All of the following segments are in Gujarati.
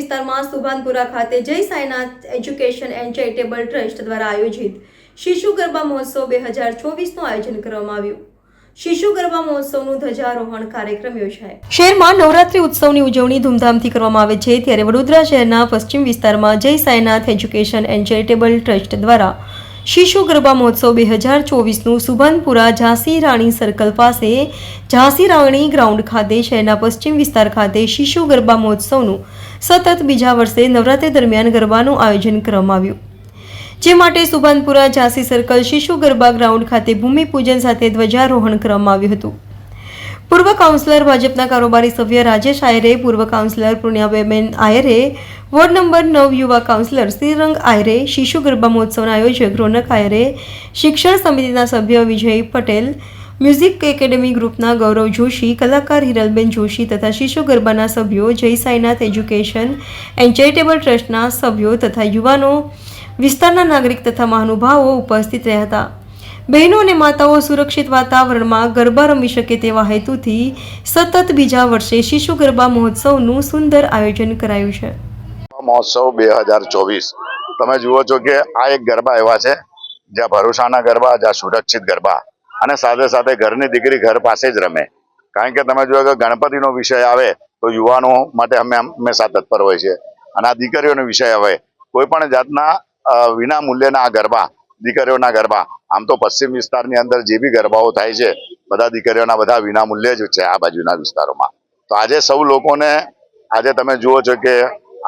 વિસ્તારમાં સુભાનપુરા ખાતે Jai Sainath education and charitable trust દ્વારા આયોજિત શિશુ ગરબા મહોત્સવ બે હજાર ચોવીસનું આયોજન કરવામાં આવ્યું. શિશુ ગરબા મહોત્સવનું ધ્વજારોહણ કાર્યક્રમ યોજાય. શહેરમાં નવરાત્રી ઉત્સવની ઉજવણી ધૂમધામથી કરવામાં આવે છે. ત્યારે વડોદરા શહેરના પશ્ચિમ વિસ્તારમાં Jai Sainath education and charitable trust દ્વારા શિશુ ગરબા મહોત્સવ બે હજાર ચોવીસનું સુભાનપુરા ઝાંસી રાણી સર્કલ પાસે ઝાંસી રાણી ગ્રાઉન્ડ ખાતે શહેરના પશ્ચિમ વિસ્તાર ખાતે શિશુ ગરબા મહોત્સવનું સતત બીજા વર્ષે નવરાત્રી દરમિયાન ગરબાનું આયોજન કરવામાં આવ્યું. જે માટે સુભાનપુરા ઝાંસી સર્કલ શિશુ ગરબા ગ્રાઉન્ડ ખાતે ભૂમિપૂજન સાથે ધ્વજારોહણ કરવામાં આવ્યું હતું. પૂર્વ કાઉન્સિલર, ભાજપના કારોબારી સભ્ય રાજેશ આયરે, પૂર્વ councillor Punyaben Ayre, ward number નવ યુવા કાઉન્સિલર શ્રીરંગ આયરે, શિશુ ગરબા મહોત્સવના આયોજક રોનક આયરે, શિક્ષણ સમિતિના સભ્ય વિજય પટેલ, મ્યુઝિક એકેડેમી ગ્રુપના ગૌરવ જોશી, કલાકાર હિરલબેન જોશી તથા શિશુ ગરબાના સભ્યો જય સાઈનાથ એજ્યુકેશન એન્ડ ચેરિટેબલ ટ્રસ્ટના સભ્યો તથા યુવાનો વિસ્તારના નાગરિક તથા મહાનુભાવો ઉપસ્થિત રહ્યા હતા. બહેનો અને માતાઓ સુરક્ષિત વાતાવરણમાં ગરબા રમી શકે તેવા હેતુથી સતત બીજા વર્ષે શિશુ ગરબા મહોત્સવનું સુંદર આયોજન કરાયું છે. મહોત્સવ બે હજાર ચોવીસ. તમે જુઓ છો કે આ એક ગરબા એવા છે, જ્યાં ભરોસાના ગરબા, જ્યાં સુરક્ષિત ગરબા અને સાથે સાથે ઘરની દીકરી ઘર પાસે જ રમે. કારણ કે તમે જુઓ કે ગણપતિનો વિષય આવે તો યુવાનો માટે અમે હંમેશા તત્પર હોય છે. અને આ દીકરીઓનો વિષય આવે કોઈ પણ જાતના વિના મૂલ્યના આ ગરબા દીકરીઓના ગરબા. આમ તો પશ્ચિમ વિસ્તારની અંદર જે બી ગરબાઓ થાય છે, બધા દીકરીઓના બધા વિનામૂલ્યે જ છે આ બાજુના વિસ્તારોમાં. તો આજે સૌ લોકોને, આજે તમે જુઓ છો કે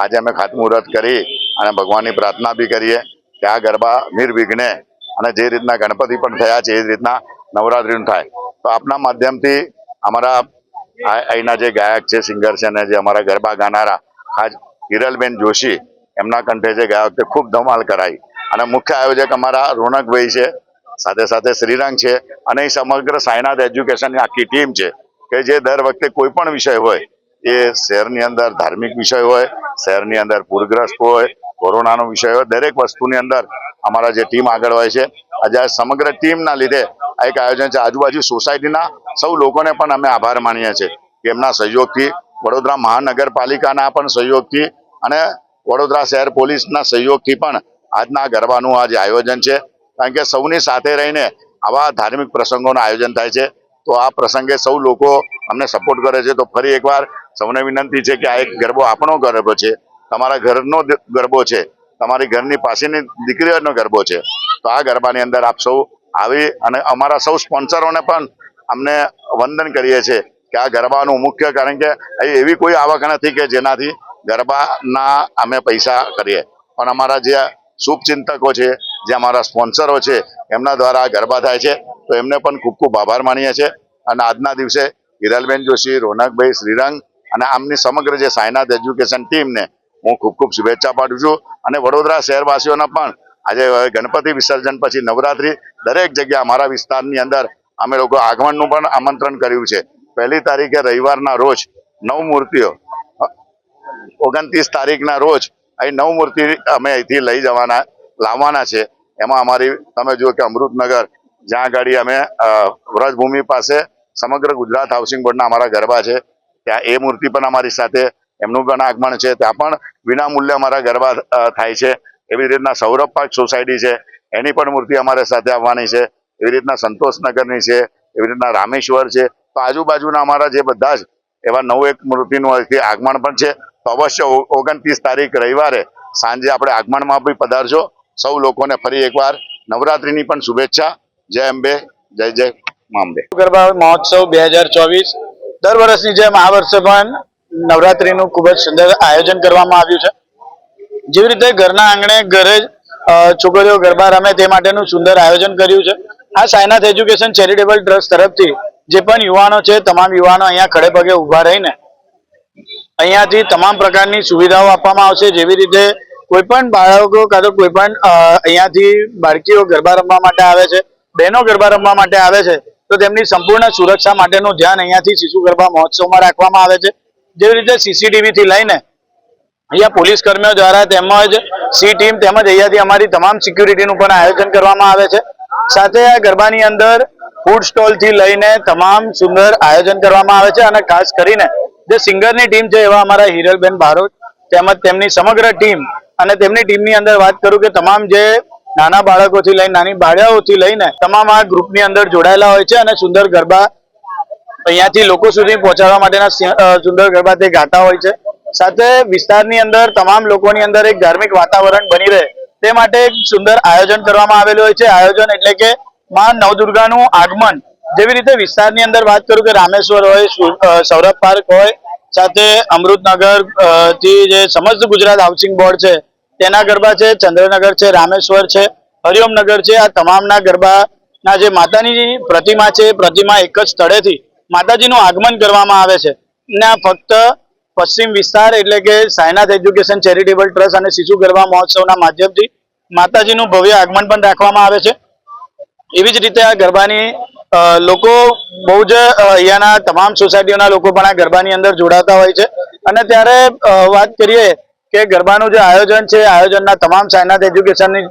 આજે અમે ખાતમુહૂર્ત કરી અને ભગવાનની પ્રાર્થના બી કરીએ કે આ ગરબા નિર્વિઘ્ને અને જે રીતના ગણપતિ પણ થયા છે, એ રીતના નવરાત્રિનું થાય. તો આપના માધ્યમથી અમારા અહીંના જે ગાયક છે, સિંગર છે અને જે અમારા ગરબા ગાનારા આજ હિરલબેન જોશી, એમના કંઠે જે ગયા વખતે ખૂબ ધમાલ કરાઈ. અને મુખ્ય આયોજક અમારા રોનકભાઈ છે, સાથે સાથે શ્રીરંગ છે અને સમગ્ર સાયનાથ એજ્યુકેશનની આખી ટીમ છે, કે જે દર વખતે કોઈ પણ વિષય હોય, એ શહેરની અંદર ધાર્મિક વિષય હોય, શહેરની અંદર પૂરગ્રસ્ત હોય, કોરોનાનો વિષય હોય, દરેક વસ્તુની અંદર અમારા જે ટીમ આગળ હોય છે. આજે આ સમગ્ર ટીમના લીધે આ એક આયોજન છે. આજુબાજુ સોસાયટીના સૌ લોકોને પણ અમે આભાર માનીએ છીએ કે એમના સહયોગથી વડોદરા મહાનગરપાલિકાના પણ સહયોગથી અને વડોદરા શહેર પોલીસના સહયોગથી પણ આજના ગરબાનું આજે આયોજન છે. કારણ કે સૌની સાથે રહીને આવા ધાર્મિક પ્રસંગોનું આયોજન થાય છે. તો આ પ્રસંગે સૌ લોકો અમને સપોર્ટ કરે છે. તો ફરી એકવાર સૌને વિનંતી છે કે આ એક ગરબો આપણો ગરબો છે. તમારા ઘરનો ગરબો છે. તમારી ઘરની પાસેની દીકરીઓનો ગરબો છે. તો આ ગરબાની અંદર આપ સૌ આવી અને અમારા સૌ સ્પોન્સરોને પણ અમને વંદન કરીએ છીએ કે આ ગરબાનું મુખ્ય કારણ કે એવી કોઈ આવક નથી કે જેનાથી ગરબાના અમે પૈસા કરીએ. પણ અમારા જે શુભચિંતકો છે, જે અમારા સ્પોન્સરો છે, એમના દ્વારા ગરબા થાય છે. તો એમને પણ ખૂબ ખૂબ આભાર માનીએ છીએ. અને આજના દિવસે હિરલબેન જોશી, રોનકભાઈ શ્રીરંગ અને આમની સમગ્ર જે સાયનાથ એજ્યુકેશન ટીમને હું ખૂબ ખૂબ શુભેચ્છા પાઠવું છું. અને વડોદરા શહેરવાસીઓને પણ આજે ગણપતિ વિસર્જન પછી નવરાત્રી દરેક જગ્યા અમારા વિસ્તારની અંદર અમે લોકો આગમનનું પણ આમંત્રણ કર્યું છે. પહેલી તારીખે રવિવારના રોજ નવ મૂર્તિઓ ઓગણત્રીસ તારીખના રોજ અહીં નવ મૂર્તિ અમે અહીંથી લઈ જવાના, લાવવાના છે. એમાં અમારી, તમે જુઓ કે અમૃતનગર, જ્યાં આગળ અમે વ્રજભૂમિ પાસે સમગ્ર ગુજરાત હાઉસિંગ બોર્ડના અમારા ગરબા છે. ત્યાં એ મૂર્તિ પણ અમારી સાથે, એમનું પણ આગમન છે. ત્યાં પણ વિના મૂલ્યે અમારા ગરબા થાય છે. એવી રીતના સૌરભ પાર્ક સોસાયટી છે. એની પણ મૂર્તિ અમારે સાથે આવવાની છે. એવી રીતના સંતોષનગરની છે. એવી રીતના રામેશ્વર છે. તો આજુબાજુના અમારા જે બધા જ એવા નવ એક મૂર્તિનું આગમન પણ છે. તો અવશ્ય ઓગણત્રીસ તારીખ રવિવારે સાંજે આપણે આગમનમાં બી પધારજો. સૌ લોકોને ફરી એકવાર નવરાત્રીની પણ શુભેચ્છા. જય અંબે, જય જય મા અંબે ગરબા મહોત્સવ બે હજાર ચોવીસ. દર વર્ષની જેમ આ વર્ષે પણ નવરાત્રીનું ખૂબ જ સુંદર આયોજન કરવામાં આવ્યું છે. જેવી રીતે ઘરના આંગણે ઘરે છોકરીઓ ગરબા રમે તે માટેનું સુંદર આયોજન કર્યું છે. આ સાયનાથ એજ્યુકેશન ચેરિટેબલ ટ્રસ્ટ તરફથી જે પણ યુવાનો છે, તમામ યુવાનો અહીંયા ખડે પગે ઊભા રહીને અહીંયાથી તમામ પ્રકારની સુવિધાઓ આપવામાં આવશે, જેવી રીતે કોઈ પણ બાળકો કાં તો કોઈ પણ અહીંયાથી બાળકીઓ ગરબા રમવા માટે આવે છે, બહેનો ગરબા રમવા માટે આવે છે, તો તેમની સંપૂર્ણ સુરક્ષા માટેનું ધ્યાન અહીંયાથી શિશુ ગરબા મહોત્સવમાં રાખવામાં આવે છે. જેવી રીતે સીસીટીવી થી લઈને અહીંયા પોલીસ કર્મીઓ દ્વારા તેમજ સી ટીમ તેમજ અહીંયાથી અમારી તમામ સિક્યુરિટીનું પણ આયોજન કરવામાં આવે છે. સાથે આ ગરબાની અંદર ફૂડ સ્ટોલથી લઈને તમામ સુંદર આયોજન કરવામાં આવે છે અને ખાસ કરીને જે સિંગરની ટીમ છે એવા અમારા હિરલબેન બારોટ, તેમજ તેમની સમગ્ર ટીમ અને તેમની ટીમની અંદર વાત કરું કે તમામ જે નાના બાળકોથી લઈને, નાની બાળાઓથી લઈને તમામ આ ગ્રુપની અંદર જોડાયેલા હોય છે અને સુંદર ગરબા અહીંયાથી લોકો સુધી પહોંચાડવા માટેના સુંદર ગરબા તે ગાતા હોય છે. સાથે વિસ્તારની અંદર તમામ લોકોની અંદર એક ધાર્મિક વાતાવરણ બની રહે તે માટે એક સુંદર આયોજન કરવામાં આવેલું હોય છે. આયોજન એટલે કે માં નવદુર્ગાનું આગમન. જેવી રીતે વિસ્તારની અંદર વાત કરું કે રામેશ્વર હોય સૌરભ પાર્ક હોય, સાથે અમૃતનગરથી જે સમસ્ત ગુજરાત હાઉસિંગ બોર્ડ છે, તેના ગરબા છે, ચંદ્રનગર છે, રામેશ્વર છે, હરિઓમનગર છે, આ તમામના ગરબાના જે માતાની પ્રતિમા છે પ્રતિમા એક જ સ્થળેથી માતાજીનું આગમન કરવામાં આવે છે. ને આ ફક્ત પશ્ચિમ વિસ્તાર એટલે કે સાયનાથ એજ્યુકેશન ચેરિટેબલ ટ્રસ્ટ અને શિશુ ગરબા મહોત્સવના માધ્યમથી માતાજીનું ભવ્ય આગમન પણ રાખવામાં આવે છે. એવી જ રીતે આ ગરબાની લોકો બહુ જ અહીંયાના તમામ સોસાયટીઓના લોકો પણ આ ગરબાની અંદર જોડાતા હોય છે. અને ત્યારે વાત કરીએ કે ગરબાનું જે આયોજન છે, આયોજનના તમામ સાયનાથ એજ્યુકેશનની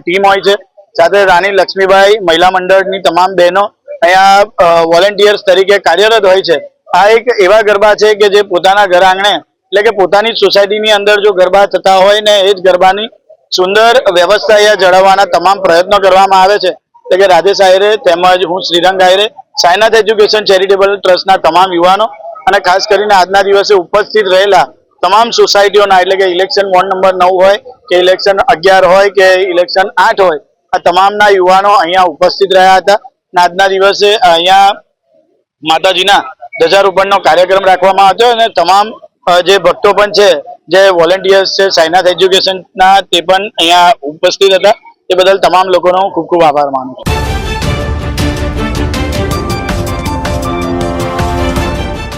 ટીમ હોય છે. સાથે રાણી લક્ષ્મીબાઈ, મહિલા મંડળની તમામ બહેનો અહીંયા વોલેન્ટિયર્સ તરીકે કાર્યરત હોય છે. આ એક એવા ગરબા છે કે જે પોતાના ઘર આંગણે, એટલે કે પોતાની સોસાયટીની અંદર જો ગરબા થતા હોય ને એ જ ગરબાની સુંદર વ્યવસ્થા અહીંયા જળવવાના તમામ પ્રયત્નો કરવામાં આવે છે. એટલે કે રાધેશ આયરે તેમજ હું શ્રીરંગ આયરે સાયનાથ એજ્યુકેશન ચેરિટેબલ ટ્રસ્ટના તમામ યુવાનો અને ખાસ કરીને આજના દિવસે ઉપસ્થિત રહેલા તમામ સોસાયટીઓના, એટલે કે ઇલેક્શન વોર્ડ નંબર નવ હોય કે ઇલેક્શન અગિયાર હોય કે ઇલેક્શન આઠ હોય, આ તમામના યુવાનો અહીંયા ઉપસ્થિત રહ્યા હતા અને આજના દિવસે અહીંયા માતાજીના ધ્વજારોપણનો કાર્યક્રમ રાખવામાં આવ્યો અને તમામ જે ભક્તો પણ છે, જે વોલેન્ટિયર્સ છે સાયનાથ એજ્યુકેશનના તે પણ અહીંયા ઉપસ્થિત હતા. એ બદલ તમામ લોકોનો હું ખૂબ ખૂબ આભાર માનું છું.